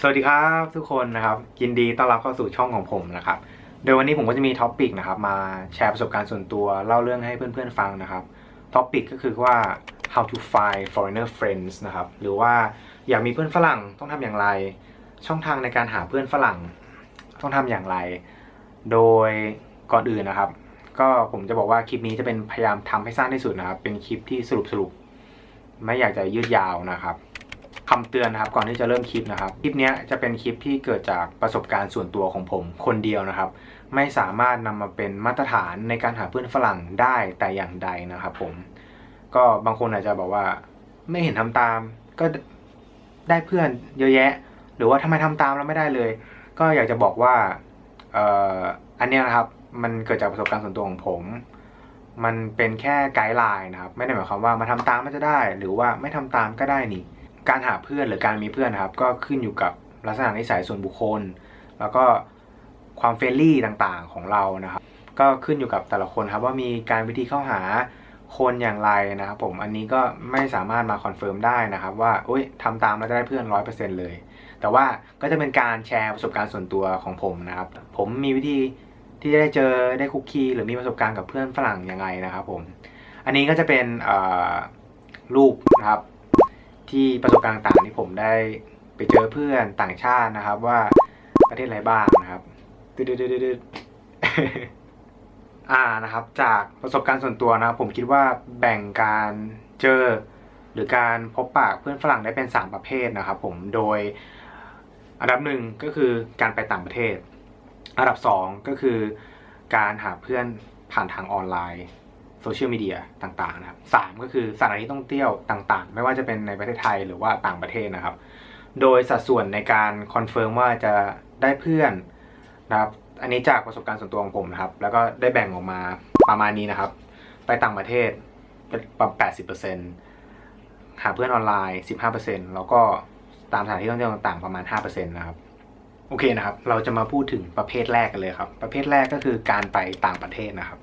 สวัสดีครับทุกคนนะครับยินดีต้อนรับเข้าสู่ช่องของผมนะครับโดยวันนี้ผมก็จะมีท็อปิกนะครับมาแชร์ประสบการณ์ส่วนตัวเล่าเรื่องให้เพื่อนๆฟังนะครับท็อปิกก็คือว่า how to find foreigner friends นะครับหรือว่าอยากมีเพื่อนฝรั่งต้องทำอย่างไร ช่องทางในการหาเพื่อนฝรั่งต้องทำอย่างไร โดยก่อนอื่นนะครับ ก็ผมจะบอกว่าคลิปนี้จะเป็นพยายามทำให้สั้นที่สุดนะครับเป็นคลิปที่สรุปสรุปๆไม่อยากจะยืดยาวนะครับ คำเตือนนะครับก่อนที่จะเริ่มคลิปนะครับคลิปนี้จะเป็นคลิปที่เกิดจากประสบการณ์ส่วนตัวของผมคนเดียวนะครับ ไม่สามารถนำมาเป็นมาตรฐานในการหาเพื่อนฝรั่งได้แต่อย่างใดนะครับผมก็บางคนอาจจะบอกว่าไม่เห็นทำตาม ก็ได้เพื่อนเยอะแยะ หรือว่าทำไมทำตามแล้วไม่ได้เลย ก็อยากจะบอกว่าเอ่ออันนี้นะครับมันเกิดจากประสบการณ์ส่วนตัวของผม มันเป็นแค่ไกด์ไลน์นะครับ ไม่ได้หมายความว่ามาทำตามมันจะได้ หรือว่าไม่ทำตามก็ได้นี่ การหาเพื่อนหรือการมีเพื่อนนะครับ ก็ขึ้นอยู่กับลักษณะนิสัยส่วนบุคคล แล้วก็ความเฟรนลี่ต่างๆของเรานะครับ ก็ขึ้นอยู่กับแต่ละคนครับว่ามีการวิธีเข้าหาคนอย่างไรนะครับผมอันนี้ก็ไม่สามารถมาคอนเฟิร์มได้นะครับ ว่าโอ๊ยทำตามแล้วจะได้เพื่อนร้อยเปอร์เซ็นต์เลย แต่ว่าก็จะเป็นการแชร์ประสบการณ์ส่วนตัวของผมนะครับ ผมมีวิธีที่จะได้เจอได้คุกคีหรือมีประสบการณ์กับเพื่อนฝรั่งยังไงนะครับผม อันนี้ก็จะเป็นรูปนะครับ ที่ประสบการณ์ต่างๆที่ผมได้ไปเจอเพื่อนต่างชาตินะครับ ว่าประเทศอะไรบ้างนะครับตึ๊ดๆๆๆอ่านะครับ จากประสบการณ์ส่วนตัวนะครับ ผมคิดว่าแบ่งการเจอหรือการพบปะเพื่อนฝรั่งได้เป็น 3 ประเภทนะครับ ผมโดยอันดับหนึ่งก็คือการไปต่างประเทศ อันดับสองก็คือการหาเพื่อนผ่านทางออนไลน์ โซเชียลมีเดียต่างๆนะครับสามก็คือสถานที่ท่องเที่ยวต่างๆ ไม่ว่าจะเป็นในประเทศไทยหรือว่าต่างประเทศนะครับ โดยสัดส่วนในการคอนเฟิร์มว่าจะได้เพื่อนนะครับอันนี้จากประสบการณ์ส่วนตัวของผมนะครับ แล้วก็ได้แบ่งออกมาประมาณนี้นะครับ ไปต่างประเทศประมาณ80%หาเพื่อนออนไลน์15%แล้วก็ตามสถานที่ท่องเที่ยวต่างๆประมาณ5%นะครับโอเคนะครับ เราจะมาพูดถึงประเภทแรกกันเลยครับ ประเภทแรกก็คือการไปต่างประเทศนะครับ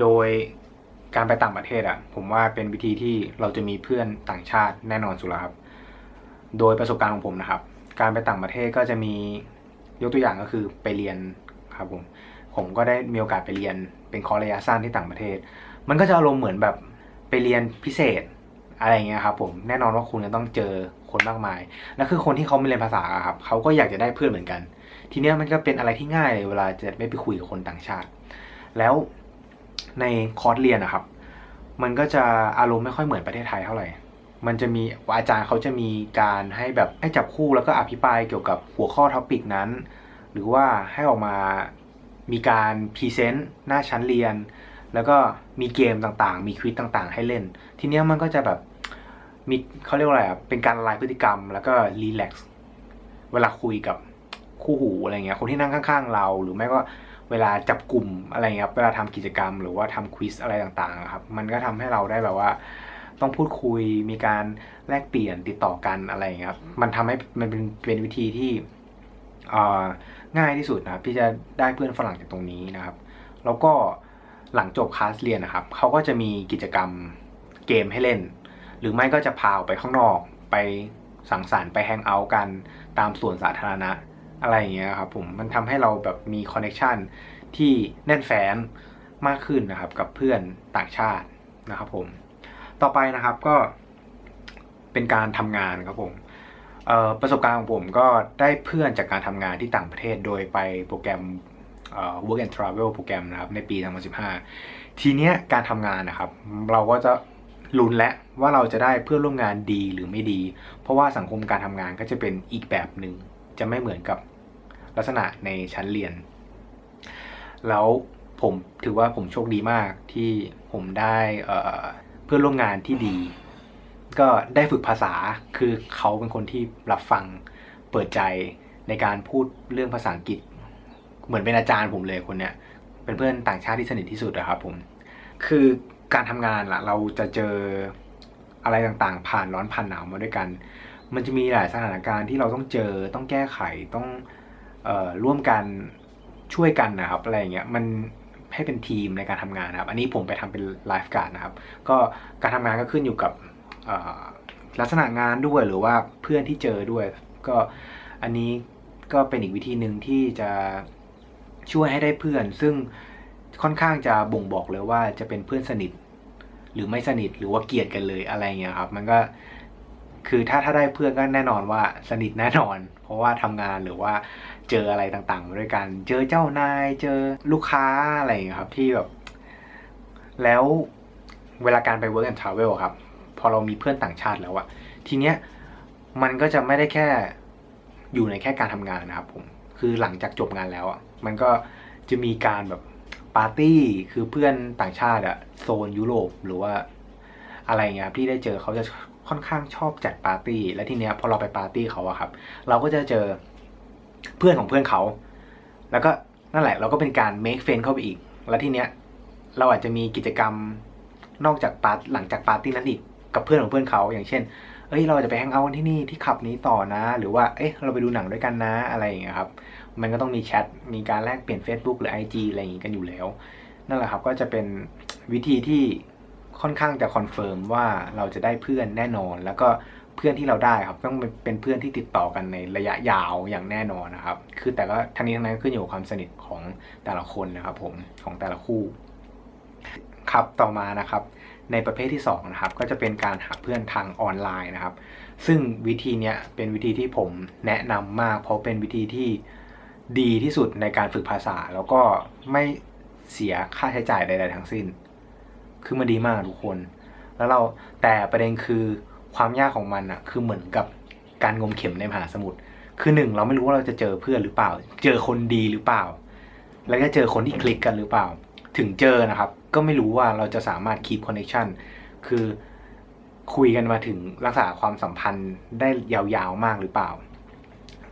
โดย การไปต่างประเทศอะผมว่าเป็นวิธีที่เราจะมีเพื่อนต่างชาติแน่นอนสุดแล้วครับ โดยประสบการณ์ของผมนะครับ การไปต่างประเทศก็จะมียกตัวอย่างก็คือไปเรียนครับผมผมก็ได้มีโอกาสไปเรียนเป็นคอร์สระยะสั้นที่ต่างประเทศ มันก็จะอารมณ์เหมือนแบบไปเรียนพิเศษอะไรเงี้ยครับผมแน่นอนว่าคุณจะต้องเจอคนมากมายและคือคนที่เขาไม่เรียนภาษาครับเขาก็อยากจะได้เพื่อนเหมือนกัน ทีเนี้ยมันก็เป็นอะไรที่ง่ายเลยเวลาจะไม่ไปคุยกับคนต่างชาติ แล้ว ในคอร์สเรียนนะครับ มันก็จะอารมณ์ไม่ค่อยเหมือนประเทศไทยเท่าไหร่ มันจะมีอาจารย์เขาจะมีการให้แบบให้จับคู่แล้วก็อภิปรายเกี่ยวกับหัวข้อท็อปิกนั้น หรือว่าให้ออกมามีการพรีเซนต์หน้าชั้นเรียน แล้วก็มีเกมต่างๆ มีควิซต่างๆ ให้เล่น ทีเนี้ยมันก็จะแบบมีเขาเรียกว่าอะไรอะเป็นการละลายพฤติกรรม แล้วก็รีแลกซ์เวลาคุยกับคู่หูอะไรเงี้ยคนที่นั่งข้างๆเรา หรือไม่ก็ เวลาจับกลุ่มอะไรเงี้ยครับเวลาทำกิจกรรม หรือว่าทำควิซอะไรต่างๆอะครับมันก็ทำให้เราได้แบบว่าต้องพูดคุยมีการแลกเปลี่ยนติดต่อกันอะไรอย่างเงี้ยครับมันทำให้มันเป็นเป็นวิธีที่เอ่อง่ายที่สุดนะครับที่จะได้เพื่อนฝรั่งจากตรงนี้นะครับ แล้วก็หลังจบคลาสเรียนนะครับเขาก็จะมีกิจกรรมเกมให้เล่น หรือไม่ก็จะพาออกไปข้างนอกไปสังสรรค์ไปแฮงเอาท์กันตามสวนสาธารณะ อะไรอย่างเงี้ยครับผมมันทำให้เราแบบมีคอนเน t ชันที่แน่นแฟ้นมากขึ้นนะครับ กับเพื่อนต่างชาตินะครับผมต่อไปนะครับก็เป็นการทำงานครับผมประสบการณ์ของผมก็ได้เพื่อนจากการทำงานที่ต่างประเทศโดยไปโปรแกรม work and travel โปรแกรมนะครับในปี 2015 ทีเนี้ยการทำงานนะครับ เราก็จะลุ้นและว่าเราจะได้เพื่อนร่วมงานดีหรือไม่ดี เพราะว่าสังคมการทำงานก็จะเป็นอีกแบบหนึ่ง จะไม่เหมือนกับลักษณะในชั้นเรียน แล้วผมถือว่าผมโชคดีมากที่ผมได้เพื่อนร่วมงานที่ดี ก็ได้ฝึกภาษาคือเขาเป็นคนที่รับฟังเปิดใจในการพูดเรื่องภาษาอังกฤษ เหมือนเป็นอาจารย์ผมเลยคนเนี้ยเป็นเพื่อนต่างชาติที่สนิทที่สุดอะครับผมคือการทำงานล่ะเราจะเจออะไรต่างๆ ผ่านร้อนผ่านหนาวมาด้วยกัน มันจะมีหลายสถานการณ์ที่เราต้องเจอต้องแก้ไขต้องออร่วมกันช่วยกันนะครับอะไรอย่างเงี้ยมันให้เป็นทีมในการทำงานนะครับอันนี้ผมไปทำเป็นไลฟ์การ์ดนะครับ ก็การทำงานก็ขึ้นอยู่กับลักษณะงานด้วยหรือว่าเพื่อนที่เจอด้วย ก็อันนี้ก็เป็นอีกวิธีหนึ่งที่จะช่วยให้ได้เพื่อน ซึ่งค่อนข้างจะบ่งบอกเลยว่าจะเป็นเพื่อนสนิท หรือไม่สนิทหรือว่าเกลียดกันเลยอะไรเงี้ยครับ มันก็ คือถ้าถ้าได้เพื่อนก็แน่นอนว่าสนิทแน่นอน เพราะว่าทำงานหรือว่าเจออะไรต่างๆด้วยกัน เจอเจ้านายเจอลูกค้าอะไรอย่างเงี้ยครับที่แบบ แล้วเวลาการไป work and travel ครับ พอเรามีเพื่อนต่างชาติแล้วอะทีเนี้ยมันก็จะไม่ได้แค่อยู่ในแค่การทำงานนะครับผม คือหลังจากจบงานแล้วอะมันก็จะมีการแบบปาร์ตี้คือเพื่อนต่างชาติอะโซนยุโรปหรือว่าอะไรเงี้ยครับที่ได้เจอเขาจะ ค่อนข้างชอบจัดปาร์ตี้ และทีเนี้ยพอเราไปปาร์ตี้เขาอะครับ เราก็จะเจอเพื่อนของเพื่อนเขา แล้วก็นั่นแหละ เราก็เป็นการ make friend เข้าไปอีก แล้วทีเนี้ยเราอาจจะมีกิจกรรมนอกจากปาร์ตหลังจากปาร์ตี้นั้นอีกกับเพื่อนของเพื่อนเขา อย่างเช่น เอ้ย เราจะไปแฮงเอาท์กันที่นี่ที่ขับนี้ต่อนะ หรือว่า เอ้ยเราไปดูหนังด้วยกันนะ อะไรอย่างเงี้ยครับ มันก็ต้องมีแชท มีการแลกเปลี่ยน Facebook หรือ IG อะไรอย่างงี้กันอยู่แล้ว นั่นแหละครับ ก็จะเป็นวิธีที่ ค่อนข้างจะคอนเฟิร์มว่าเราจะได้เพื่อนแน่นอน แล้วก็เพื่อนที่เราได้ครับต้องเป็นเพื่อนที่ติดต่อกันในระยะยาวอย่างแน่นอนนะครับ คือแต่ก็ทั้งนี้ทั้งนั้นขึ้นอยู่กับความสนิทของแต่ละคนนะครับ ผมของแต่ละคู่ ครับต่อมานะครับ ในประเภทที่2นะครับก็จะเป็นการหาเพื่อนทางออนไลน์นะครับ ซึ่งวิธีเนี้ยเป็นวิธีที่ผมแนะนำมาก เพราะเป็นวิธีที่ดีที่สุดในการฝึกภาษา แล้วก็ไม่เสียค่าใช้จ่ายใด ๆ ทั้งสิ้น คือมันดีมากทุกคน แล้วเราแต่ประเด็นคือความยากของมันอะคือเหมือนกับการงมเข็มในมหาสมุทรคือหนึ่งเราไม่รู้ว่าเราจะเจอเพื่อนหรือเปล่า เจอคนดีหรือเปล่า แล้วก็เจอคนที่คลิกกันหรือเปล่า ถึงเจอนะครับ ก็ไม่รู้ว่าเราจะสามารถ keep connection คือคุยกันมาถึงรักษาความสัมพันธ์ได้ยาวๆมากหรือเปล่า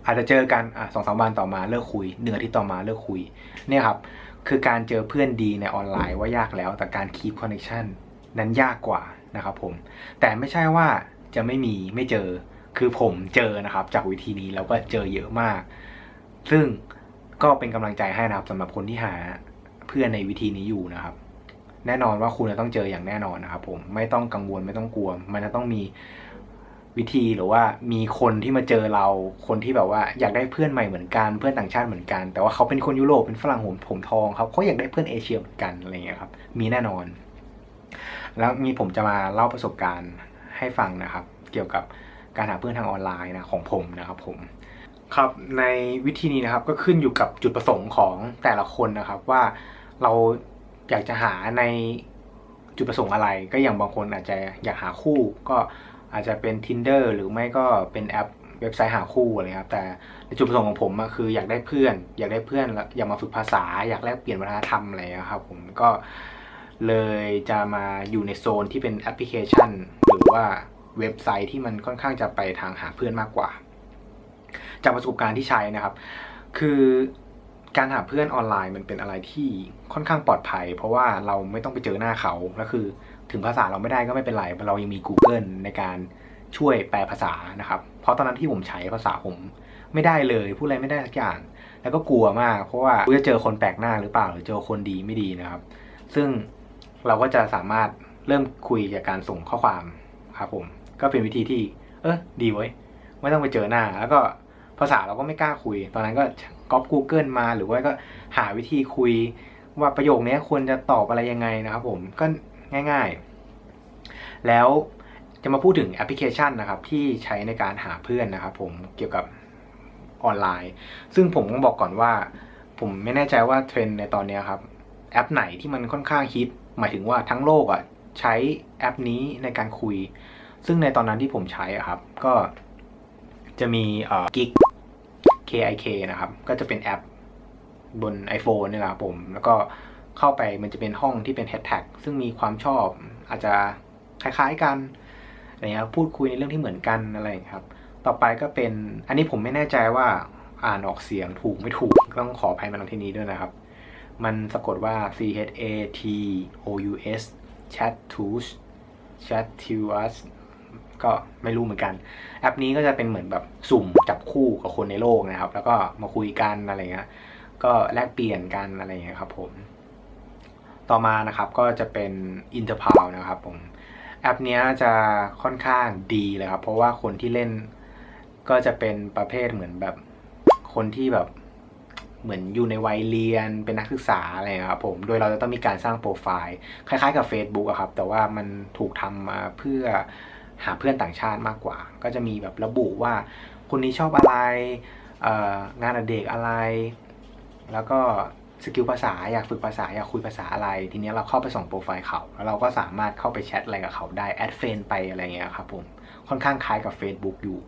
อาจจะเจอกันอะสองสามวันต่อมาเลิกคุยหนึ่งอาทิตย์ต่อมาเลิกคุย เนี่ยครับ คือการเจอเพื่อนดีในออนไลน์ว่ายากแล้ว แต่การ keep connection นั้นยากกว่านะครับผม แต่ไม่ใช่ว่าจะไม่มีไม่เจอคือผมเจอนะครับ จากวิธีนี้แล้วก็เจอเยอะมาก ซึ่งก็เป็นกำลังใจให้นะครับสำหรับคนที่หาเพื่อนในวิธีนี้อยู่นะครับ แน่นอนว่าคุณจะต้องเจออย่างแน่นอนนะครับผมไม่ต้องกังวลไม่ต้องกลัว มันจะต้องมี วิธีหรือว่ามีคนที่มาเจอเราคนที่แบบว่าอยากได้เพื่อนใหม่เหมือนกันเพื่อนต่างชาติเหมือนกัน แต่ว่าเขาเป็นคนยุโรปเป็นฝรั่งผมผมทองครับเขาอยากได้เพื่อนเอเชียเหมือนกันอะไรเงี้ยครับ มีแน่นอน แล้วมีผมจะมาเล่าประสบการณ์ให้ฟังนะครับ เกี่ยวกับการหาเพื่อนทางออนไลน์นะของผมนะครับผมครับในวิธีนี้นะครับก็ขึ้นอยู่กับจุดประสงค์ของแต่ละคนนะครับ ว่าเราอยากจะหาในจุดประสงค์อะไร ก็อย่างบางคนอาจจะอยากหาคู่ก็ อาจจะเป็น tinder หรือไม่ก็เป็นแอปเว็บไซต์หาคู่อะไรครับ แต่ในจุดประสงค์ของผมคืออยากได้เพื่อน อยากได้เพื่อนแล้วอยากมาฝึกภาษา อยากแลกเปลี่ยนวัฒนธรรมอะไรครับผมก็เลยจะมาอยู่ในโซนที่เป็นแอปพลิเคชัน หรือว่าเว็บไซต์ที่มันค่อนข้างจะไปทางหาเพื่อนมากกว่า จากประสบการณ์ที่ใช้นะครับ คือการหาเพื่อนออนไลน์มันเป็นอะไรที่ค่อนข้างปลอดภัย เพราะว่าเราไม่ต้องไปเจอหน้าเขาแล้วคือ ถึงภาษาเราไม่ได้ก็ไม่เป็นไรเรายังมี Google ในการช่วยแปลภาษานะครับ เพราะตอนนั้นที่ผมใช้ภาษาผมไม่ได้เลยพูดอะไรไม่ได้สักอย่าง แล้วก็กลัวมาก เพราะว่าจะเจอคนแปลกหน้าหรือเปล่าหรือเจอคนดีไม่ดีนะครับ ซึ่งเราก็จะสามารถเริ่มคุยจากการส่งข้อความครับผมก็เป็นวิธีที่ เออดีเว้ยไม่ต้องไปเจอหน้า แล้วก็ภาษาเราก็ไม่กล้าคุย ตอนนั้นก็ก๊อป Google มาหรือว่าก็หาวิธีคุยว่าประโยคนี้ควรจะตอบอะไรยังไงนะครับผมก็ง่าย ๆ แล้วจะมาพูดถึงแอปพลิเคชันนะครับที่ใช้ในการหาเพื่อนนะครับผมเกี่ยวกับออนไลน์ ซึ่งผมต้องบอกก่อนว่า ผมไม่แน่ใจว่าเทรนในตอนนี้ครับแอปไหนที่มันค่อนข้างฮิตหมายถึงว่าทั้งโลกอะใช้แอปนี้ในการคุย ซึ่งในตอนนั้นที่ผมใช้อะครับ ก็จะมีเอ่อ Gig KIK นะครับ ก็จะเป็นแอปบน iPhone นี่แหละผม แล้วก็เข้าไปมันจะเป็นห้องที่เป็นแฮชแท็กซึ่งมีความชอบอาจจะ คล้าย ๆกันอะไรเงี้ยพูดคุยในเรื่องที่เหมือนกันอะไรครับ ต่อไปก็เป็นอันนี้ผมไม่แน่ใจว่าอ่านออกเสียงถูกไม่ถูกต้องขออภัยมาณที่นี้ด้วยนะครับ มันสะกดว่า C H A T O U S Chat Tools Chat to us ก็ไม่รู้เหมือนกัน แอปนี้ก็จะเป็นเหมือนแบบสุ่มจับคู่กับคนในโลกนะครับ แล้วก็มาคุยกันอะไรเงี้ยก็แลกเปลี่ยนกันอะไรเงี้ยครับผม ต่อมานะครับก็จะเป็น Interpal นะครับผม แอปนี้จะค่อนข้างดีเลยครับ เพราะว่าคนที่เล่นก็จะเป็นประเภทเหมือนแบบคนที่แบบเหมือนอยู่ในวัยเรียนเป็นนักศึกษาอะไรครับผม โดยเราจะต้องมีการสร้างโปรไฟล์ คล้ายๆกับ Facebook อะครับ แต่ว่ามันถูกทำมาเพื่อหาเพื่อนต่างชาติมากกว่า ก็จะมีแบบระบุว่าคนนี้ชอบอะไรงานอดิเรกอะไร แล้วก็ สกิลภาษาอยากฝึกภาษาอยากคุยภาษาอะไร ทีนี้เราเข้าไปส่องโปรไฟล์เขา แล้วเราก็สามารถเข้าไปแชทอะไรกับเขาได้แอดเฟนไปอะไรเงี้ยครับผมค่อนข้างคล้ายกับ Facebook อยู่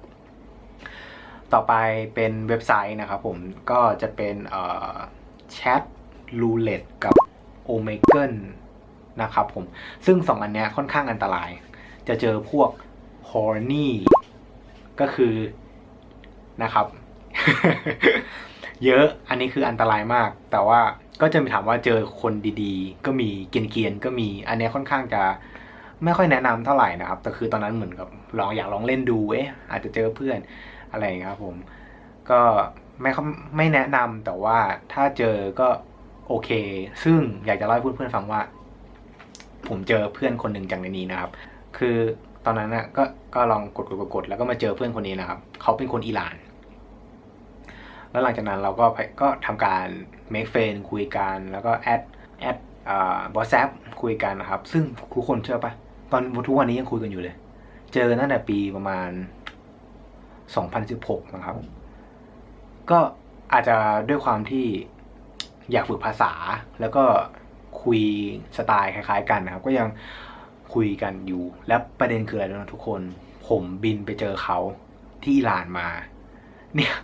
ต่อไปเป็นเว็บไซต์นะครับผมก็จะเป็นแชทรูเล็ตกับ o m e g a n นะครับผมซึ่งสองอันเนี้ยค่อนข้างอันตราย จะเจอพวก horny ก็คือนะครับ เยอะอันนี้คืออันตรายมาก แต่ว่าก็จะมีถามว่าเจอคนดีๆ ก็มีเกรียนๆก็มี อันนี้ค่อนข้างจะไม่ค่อยแนะนำเท่าไหร่นะครับแต่คือตอนนั้นเหมือนกับลองอยากลองเล่นดูเอ๊ะอาจจะเจอเพื่อนอะไรครับผมก็ไม่ค่อยไม่แนะนำแต่ว่าถ้าเจอก็โอเค ซึ่งอยากจะเล่าให้เพื่อนๆฟังว่า ผมเจอเพื่อนคนหนึ่งจากในนี้นะครับ คือตอนนั้นนะก็ก็ลองกดกดกดกดแล้วก็มาเจอเพื่อนคนนี้นะครับเขาเป็นคนอิหร่าน แล้วหลังจากนั้นเราก็ก็ทำการ make friend คุยกัน แล้วก็แอดแอดอ่า WhatsApp คุยกันนะครับ ซึ่งทุกคนเชื่อปะตอนทุกวันนี้ยังคุยกันอยู่เลย เจอตั้งแต่ปีประมาณ 2016 นะครับ ก็อาจจะด้วยความที่อยากฝึกภาษา แล้วก็คุยสไตล์คล้ายๆ กันนะครับ ก็ยังคุยกันอยู่ และประเด็นคืออะไรรู้ไหมทุกคน ผมบินไปเจอเขาที่อิหร่านมา เนี่ย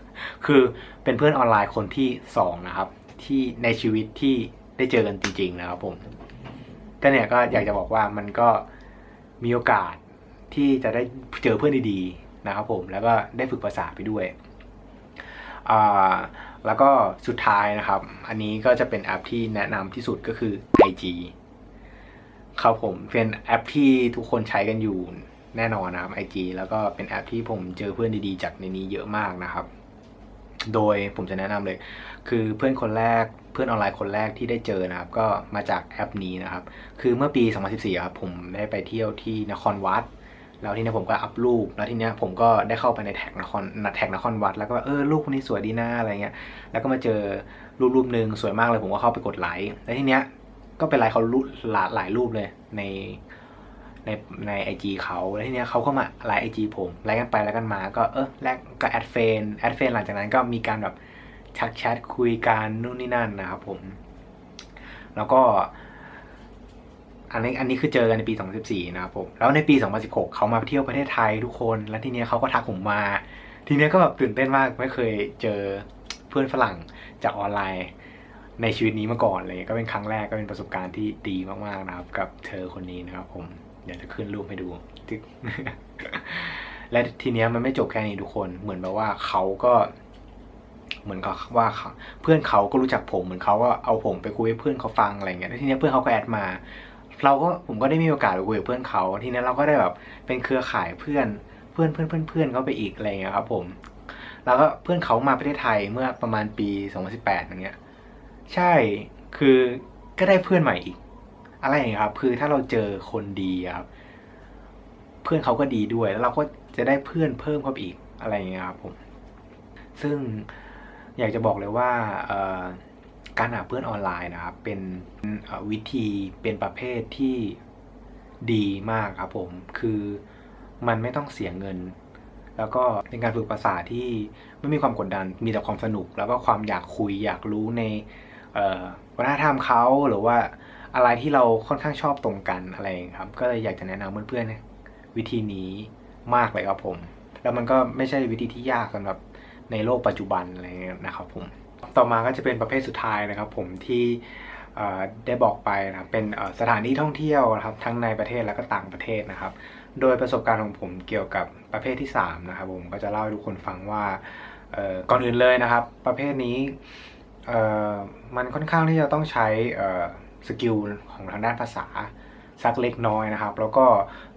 คือเป็นเพื่อนออนไลน์คนที่สองนะครับ ที่ในชีวิตที่ได้เจอกันจริง ๆ นะครับผมก็เนี่ยก็อยากจะบอกว่ามันก็มีโอกาสที่จะได้เจอเพื่อนดีๆนะครับผมแล้วก็ได้ฝึกภาษาไปด้วยอ่าแล้วก็สุดท้ายนะครับ อันนี้ก็จะเป็นแอปที่แนะนำที่สุดก็คือ IG ครับผมเป็นแอปที่ทุกคนใช้กันอยู่ แน่นอนนะครับ IG แล้วก็เป็นแอปที่ผมเจอเพื่อนดีๆ จากในนี้เยอะมากนะครับ โดยผมจะแนะนำเลย คือเพื่อนคนแรกเพื่อนออนไลน์คนแรกที่ได้เจอนะครับ ก็มาจากแอปนี้นะครับ คือเมื่อปี 2014 ครับผมได้ไปเที่ยวที่นครวัดแล้วทีเนี้ผมก็อัพรูป แล้วทีนี้ผมก็ได้เข้าไปในแท็กนครแท็กนครวัด แล้วก็เออรูปคนนี้สวยดีหนะอะไรเงี้ย แล้วก็มาเจอรูปรูปหนึ่งสวยมากเลยผมก็เข้าไปกดไลค์ แล้วทีเนี้ยก็เป็นไลค์เขารูปหลายหลายรูปเลยใน ในในไอจีเขาแล้วทีเนี้ยเขาก็มาไลค์ไอจีผมไลค์กันไปแล้วกันมา ก็เออแลกก็แอดเฟนแอดเฟนหลังจากนั้นก็มีการแบบชักแชทคุยกันนู่นนี่นั่นนะครับผม แล้วก็ อันนี้อันนี้คือเจอกันในปี 2014 นะครับผม แล้วในปี 2016 เขามาเที่ยวประเทศไทยทุกคน แล้วทีเนี้ยเขาก็ทักผมมา ทีเนี้ยก็แบบตื่นเต้นมากไม่เคยเจอเพื่อนฝรั่งจากออนไลน์ในชีวิตนี้มาก่อนเลย ก็เป็นครั้งแรกก็เป็นประสบการณ์ที่ดีมากๆนะครับ กับเธอคนนี้นะครับผม เดี๋ยวจะขึ้นรูปให้ดูและทีเนี้ยมันไม่จบแค่นี้ทุกคน เหมือนแบบว่าเขาก็ เหมือนกับว่าเขาเพื่อนเขาก็รู้จักผมเหมือนเขาก็เอาผมไปคุยให้เพื่อนเขาฟังอะไรเงี้ยแล้วทีเนี้ยเพื่อนเขาก็แอดมา เราก็ผมก็ได้มีโอกาสไปคุยกับเพื่อนเขาทีนี้เราก็ได้แบบเป็นเครือข่ายเพื่อนเพื่อนเพื่อนเพื่อนเพื่อนเขาไปอีกอะไรเงี้ยครับ ผม แล้วก็เพื่อนเขามาประเทศไทยเมื่อประมาณปี 2018อย่างเงี้ย ใช่คือก็ได้เพื่อนใหม่อีก อะไรอย่างเงี้ยครับ คือถ้าเราเจอคนดีครับ เพื่อนเขาก็ดีด้วย แล้วเราก็จะได้เพื่อนเพิ่มเข้าไปอีกอะไรอย่างเงี้ยครับผม ซึ่งอยากจะบอกเลยว่าการหาเพื่อนออนไลน์นะครับ เป็นวิธีเป็นประเภทที่ดีมากครับผม คือมันไม่ต้องเสียเงิน แล้วก็เป็นการฝึกภาษาที่ไม่มีความกดดัน มีแต่ความสนุก แล้วก็ความอยากคุยอยากรู้ในวัฒนธรรมเขาหรือว่า อะไรที่เราค่อนข้างชอบตรงกันอะไรอย่างนี้ครับ ก็เลยอยากจะแนะนำเพื่อนๆวิธีนี้มากเลยครับผม แล้วมันก็ไม่ใช่วิธีที่ยากสำหรับในโลกปัจจุบันอะไรเงี้นะครับผมต่อมาก็จะเป็นประเภทสุดท้ายนะครับ ผมที่ได้บอกไปนะครับเป็นสถานที่ท่องเที่ยวนะครับทั้งในประเทศและก็ต่างประเทศนะครับ โดยประสบการณ์ของผมเกี่ยวกับประเภทที่3นะครับผมก็จะเล่าให้ทุกคนฟังว่าก่อนอื่นเลยนะครับ ประเภทนี้มันค่อนข้างที่จะต้องใช้ สกิลของทางด้านภาษาสักเล็กน้อยนะครับ แล้วก็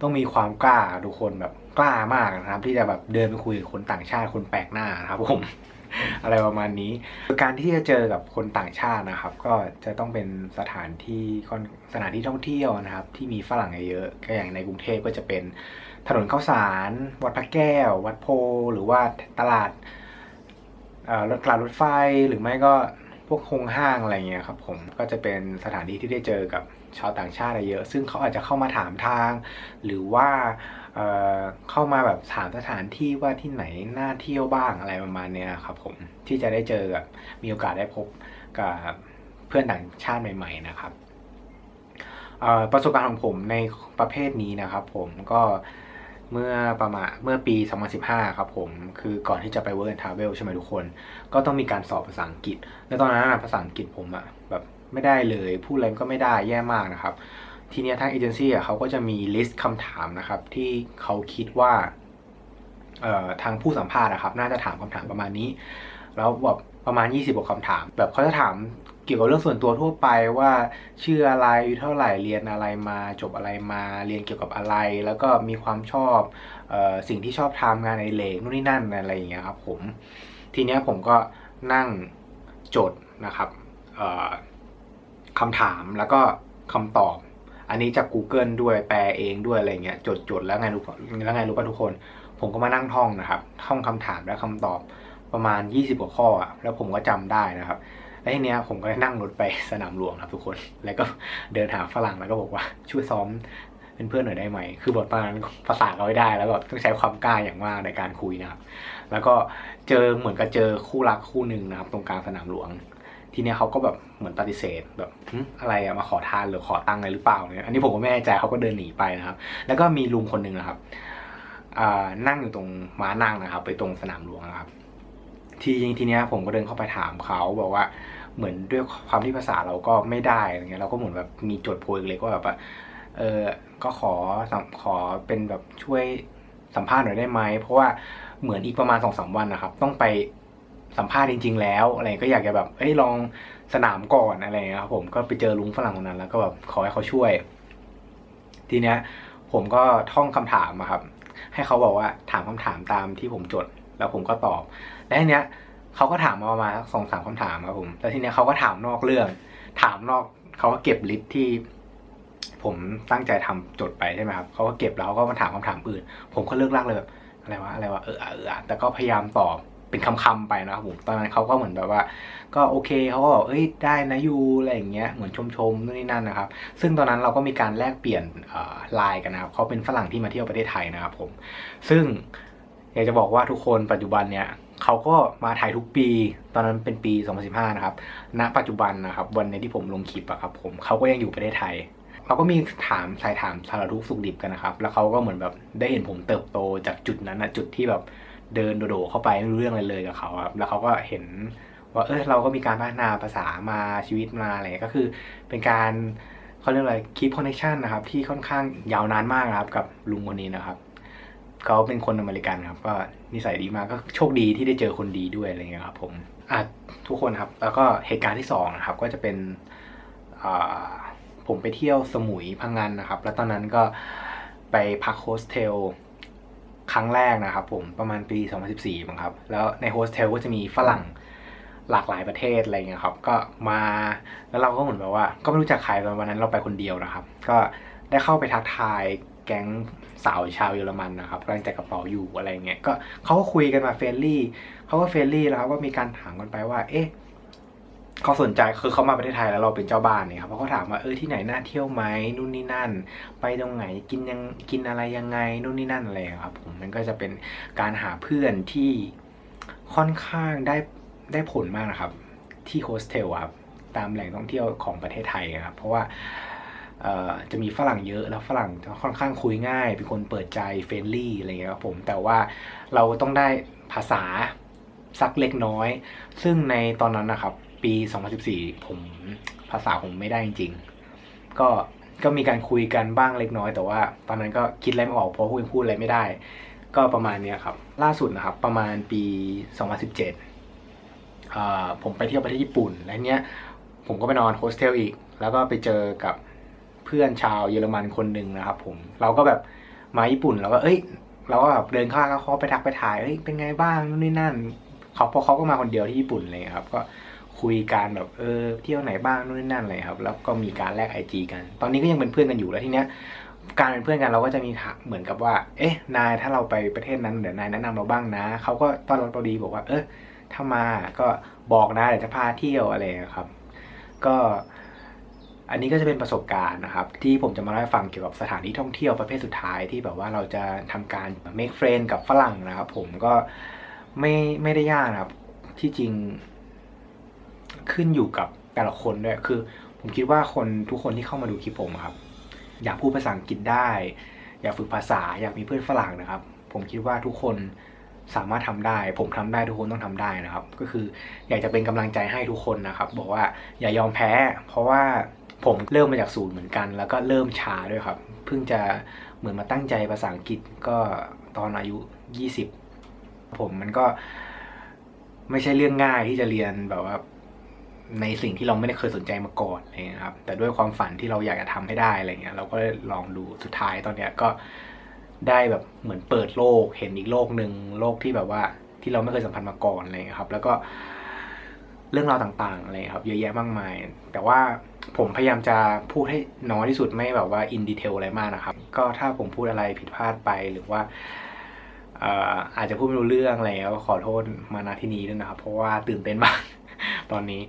ต้องมีความกล้าทุกคนแบบกล้ามากนะครับ ที่จะแบบเดินไปคุยกับคนต่างชาติคนแปลกหน้านะครับผมอะไรประมาณนี้ การที่จะเจอกับคนต่างชาตินะครับ ก็จะต้องเป็นสถานที่ค่อนสถานที่ท่องเที่ยวนะครับ ที่มีฝรั่งเยอะๆก็อย่างในกรุงเทพก็จะเป็นถนนข้าวสาร วัดพระแก้ว วัดโพหรือว่าตลาดรถตลาดรถไฟหรือไม่ก็ พวกคงห้างอะไรเงี้ยครับผมก็จะเป็นสถานที่ที่ได้เจอกับชาวต่างชาติเยอะ ซึ่งเขาอาจจะเข้ามาถามทาง หรือว่าเเข้ามาแบบถามสถานที่ว่าที่ไหนน่าเที่ยวบ้างอะไรประมาณเนี้ยครับผมที่จะได้เจอกับมีโอกาสได้พบกับเพื่อนต่างชาติใหม่ ๆ นะครับประสบการณ์ของผมในประเภทนี้นะครับ ผมก็ เมื่อประมาณเมื่อปี 2015 ครับผม คือก่อนที่จะไป Work and Travel ใช่ไหมทุกคน ก็ต้องมีการสอบภาษาอังกฤษ แล้วตอนนั้นภาษาอังกฤษผมอะแบบไม่ได้เลย พูดอะไรก็ไม่ได้แย่มากนะครับ ทีนี้ทางเอเจนซี่อะเขาก็จะมีลิสต์คำถามนะครับ ที่เขาคิดว่าทางผู้สัมภาษณ์นะครับ น่าจะถามคำถามประมาณนี้ แล้วแบบประมาณ 20กว่าคำถาม แบบเขาจะถาม เกี่ยวกับเรื่องส่วนตัวทั่วไปว่าชื่ออะไรอายุเท่าไหร่เรียนอะไรมาจบอะไรมาเรียนเกี่ยวกับอะไร แล้วก็มีความชอบออสิ่งที่ชอบทำงานในเลกนู่นนี่นั่นอะไรอย่างเงี้ยครับผมทีเนี้ยผมก็นั่งจดนะครับคำถามแล้วก็คำตอบ อันนี้จาก Google ด้วยแปลเองด้วยอะไรเงี้ยจดจดแล้วไงรู้แล้วไงรู้ป่ะทุกคน ผมก็มานั่งท่องนะครับ ท่องคำถามและคำตอบประมาณ 20กว่าข้อแล้วผมก็จำได้นะครับ แล้วทีเนี้ยผมก็นั่งรถไปสนามหลวงครับทุกคน แล้วก็เดินหาฝรั่งแล้วก็บอกว่าช่วยซ้อมเป็นเพื่อนหน่อยได้ไหม คือบทตอนนั้นภาษาเขาไม่ได้ แล้วแบบต้องใช้ความกล้าอย่างมากในการคุยนะครับ แล้วก็เจอเหมือนกับเจอคู่รักคู่หนึ่งนะครับตรงกลางสนามหลวง ทีเนี้ยเขาก็แบบเหมือนปฏิเสธแบบอะไรอะมาขอทานหรือขอตังค์อะไรหรือเปล่าเนี่ย อันนี้ผมก็ไม่แน่ใจเขาก็เดินหนีไปนะครับ แล้วก็มีลุงคนหนึ่งนะครับนั่งอยู่ตรงม้านั่งนะครับ ไปตรงสนามหลวงนะครับ ทีทีเนี้ยผมก็เดินเข้าไปถามเขาบอกว่าเหมือนด้วยความที่ภาษาเราก็ไม่ได้อะไรเงี้ยเราก็เหมือนแบบมีจดโพยเล็กว่าแบบว่าเออก็ขอขอเป็นแบบช่วยสัมภาษณ์หน่อยได้ไหมเพราะว่าเหมือนอีกประมาณสองสามวันนะครับ ต้องไปสัมภาษณ์จริง ๆ แล้วอะไรก็อยากจะแบบเอ้ยลองสนามก่อนอะไรเงี้ยครับผมก็ไปเจอลุงฝรั่งคนนั้น แล้วก็แบบขอให้เขาช่วย ทีเนี้ยผมก็ท่องคำถามอะครับ ให้เขาบอกว่าถามคำถามตามที่ผมจด แล้วผมก็ตอบ และทีเนี้ยเขาก็ถามมาประมาณสองสามคำถามครับผมแล้วทีเนี้ยเขาก็ถามนอกเรื่อง ถามนอกเขาก็เก็บลิสต์ที่ ผมตั้งใจทำจดไปใช่ไหมครับเขาก็เก็บแล้วเขาก็มาถามคำถามอื่น ผมก็เลิกลากเลยแบบอะไรวะอะไรวะเออเออแต่ก็พยายามตอบเป็นคำๆไปนะครับผมตอนนั้นเขาก็เหมือนแบบว่า ก็โอเคเขาก็บอกเอ้ยได้นะยูอะไรอย่างเงี้ยเหมือนชมๆนู่นนี่นั่นนะครับ ซึ่งตอนนั้นเราก็มีการแลกเปลี่ยนไลน์กันนะครับเขาเป็นฝรั่งที่มาเที่ยวประเทศไทยนะครับผม ซึ่ง อยากจะบอกว่าทุกคนปัจจุบันเนี่ยเขาก็มาไทยทุกปี ตอนนั้นเป็นปี 2015 นะครับ ณ ปัจจุบันนะครับ วันในที่ผมลงคลิปอะครับผมเขาก็ยังอยู่ประเทศไทยเราก็มีถามสายถามสารทุกสุขดิบกันนะครับ แล้วเขาก็เหมือนแบบได้เห็นผมเติบโตจากจุดนั้นนะจุดที่แบบเดินโดดเข้าไปไม่รู้เรื่องอะไรเลยกับเขาครับ แล้วเขาก็เห็นว่าเออเราก็มีการพัฒนาภาษามาชีวิตมาอะไรก็คือเป็นการเขาเรียกอะไร keep connection นะครับที่ค่อนข้างยาวนานมากนะครับกับลุงคนนี้นะครับ เขาเป็นคนอเมริกันครับ ก็นิสัยดีมากก็โชคดีที่ได้เจอคนดีด้วยอะไรเงี้ยครับผมอะทุกคนครับ แล้วก็เหตุการณ์ที่สองนะครับ ก็จะเป็นผมไปเที่ยวสมุยพังงานนะครับ แล้วตอนนั้นก็ไปพักโฮสเทลครั้งแรกนะครับ ผมประมาณปี 2014มั้งครับ แล้วในโฮสเทลก็จะมีฝรั่งหลากหลายประเทศอะไรเงี้ยครับ ก็มาแล้วเราก็เหมือนแบบว่า ก็ไม่รู้จักใครตอนวันนั้นเราไปคนเดียวนะครับ ก็ได้เข้าไปทักทาย แก๊งสาวชาวเยอรมันนะครับกำลังจัดกระเป๋าอยู่อะไรเงี้ยก็เขาก็คุยกันมาเฟรนลี่เขาก็เฟรนลี่แล้วก็มีการถามกันไปว่า เอ๊ะเขาสนใจคือเขามาประเทศไทยแล้วเราเป็นเจ้าบ้านเนี่ยครับเขาก็ถามว่าเออที่ไหนน่าเที่ยวไหมนู่นนี่นั่น ไปตรงไหนกินยังกินอะไรยังไงนู่นนี่นั่นอะไรครับผมมันก็จะเป็นการหาเพื่อนที่ค่อนข้างได้ได้ผลมากนะครับ ที่โฮสเทลครับตามแหล่งท่องเที่ยวของประเทศไทยครับเพราะว่า จะมีฝรั่งเยอะแล้วฝรั่งค่อนข้างคุยง่าย เป็นคนเปิดใจเฟรนลี่อะไรเงี้ยครับผมแต่ว่าเราต้องได้ภาษาสักเล็กน้อย ซึ่งในตอนนั้นนะครับ ปี 2014 ผมภาษาผมไม่ได้จริงๆ ก็ก็มีการคุยกันบ้างเล็กน้อย แต่ว่าตอนนั้นก็คิดอะไรไม่ออกเพราะพูดพูดอะไรไม่ได้ ก็ประมาณนี้ครับ ล่าสุดนะครับ ประมาณปี 2017ผมไปเที่ยวประเทศญี่ปุ่น และเนี้ยผมก็ไปนอนโฮสเทลอีก แล้วก็ไปเจอกับ เพื่อนชาวเยอรมันคนหนึ่งนะครับ ผมเราก็แบบมาญี่ปุ่นเราก็เอ้ย เราก็แบบเดินเข้าก็เขาไปทักไปถ่ายเอ้ยเป็นไงบ้างนู่นนี่นั่นเขาเพราะเขาก็มาคนเดียวที่ญี่ปุ่นเลยครับ ก็คุยกันแบบเออเที่ยวไหนบ้างนู่นนี่นั่นเลยครับ แล้วก็มีการแลกไอจีกัน ตอนนี้ก็ยังเป็นเพื่อนกันอยู่แล้วทีเนี้ยการเป็นเพื่อนกันเราก็จะมีเหมือนกับว่า เอ๊ะ นายถ้าเราไปประเทศนั้นเดี๋ยวนายแนะนำเราบ้างนะเขาก็ตอนเราพอดีบอกว่า เออถ้ามาก็บอกนะเดี๋ยวจะพาเที่ยวอะไรครับ ก็ อันนี้ก็จะเป็นประสบการณ์นะครับ ที่ผมจะมาเล่าให้ฟังเกี่ยวกับสถานที่ท่องเที่ยวประเภทสุดท้ายที่แบบว่าเราจะทำการ make friend กับฝรั่งนะครับผมก็ไม่ไม่ได้ยากนะครับ ที่จริงขึ้นอยู่กับแต่ละคนด้วยคือ ผมคิดว่าคนทุกคนที่เข้ามาดูคลิปผมครับ อยากพูดภาษาอังกฤษได้ อยากฝึกภาษาอยากมีเพื่อนฝรั่งนะครับ ผมคิดว่าทุกคนสามารถทำได้ ผมทำได้ทุกคนต้องทำได้นะครับ ก็คืออยากจะเป็นกำลังใจให้ทุกคนนะครับ บอกว่าอย่ายอมแพ้ เพราะว่า ผมเริ่มมาจากศูนย์เหมือนกัน แล้วก็เริ่มช้าด้วยครับ เพิ่งจะเหมือนมาตั้งใจภาษาอังกฤษก็ตอนอายุ 20 ผมมันก็ไม่ใช่เรื่องง่ายที่จะเรียนแบบว่าในสิ่งที่เราไม่ได้เคยสนใจมาก่อนอะไรเงี้ยครับ แต่ด้วยความฝันที่เราอยากจะทำให้ได้อะไรเงี้ย เราก็ลองดูสุดท้ายตอนเนี้ยก็ได้แบบเหมือนเปิดโลก เห็นอีกโลกหนึ่งโลกที่แบบว่าที่เราไม่เคยสัมผัสมาก่อนอะไรเงี้ยครับ แล้วก็เรื่องราวต่างๆอะไรครับ เยอะแยะมากมาย แต่ว่า ผมพยายามจะพูดให้น้อยที่สุดไม่แบบว่าอินดีเทลอะไรมากนะครับ ก็ถ้าผมพูดอะไรผิดพลาดไปหรือว่าเอ่อาจจะพูดไม่รู้เรื่องอะไรก็ขอโทษมาณที่นี้ด้วยนะครับ เพราะว่าตื่นเต้นมากตอนนี้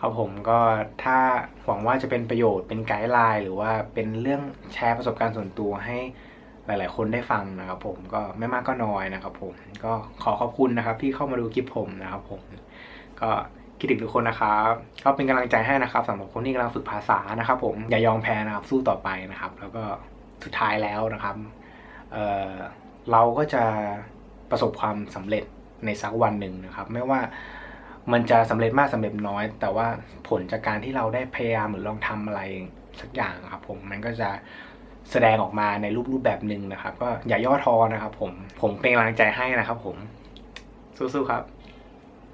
ครับผมก็ถ้าหวังว่าจะเป็นประโยชน์เป็นไกด์ไลน์หรือว่าเป็นเรื่องแชร์ประสบการณ์ส่วนตัวให้หลาย ๆ คนได้ฟังนะครับ ผมก็ไม่มากก็น้อยนะครับ ผมก็ขอขอบคุณนะครับ ที่เข้ามาดูคลิปผมนะครับ ผมก็ คิดถึงทุกคนนะครับ ก็เป็นกำลังใจให้นะครับสำหรับคนที่กำลังฝึกภาษานะครับผมอย่ายอมแพ้นะครับสู้ต่อไปนะครับ แล้วก็สุดท้ายแล้วนะครับเเราก็จะประสบความสำเร็จในสักวันหนึ่งนะครับ ไม่ว่ามันจะสำเร็จมากสำเร็จน้อย แต่ว่าผลจากการที่เราได้พยายามหรือลองทำอะไรสักอย่างครับ ผมมันก็จะแสดงออกมาในรูปรูปแบบหนึ่งนะครับ ก็อย่าย่อท้อนะครับ ผมผมเป็นกำลังใจให้นะครับ ผมสู้ๆครับ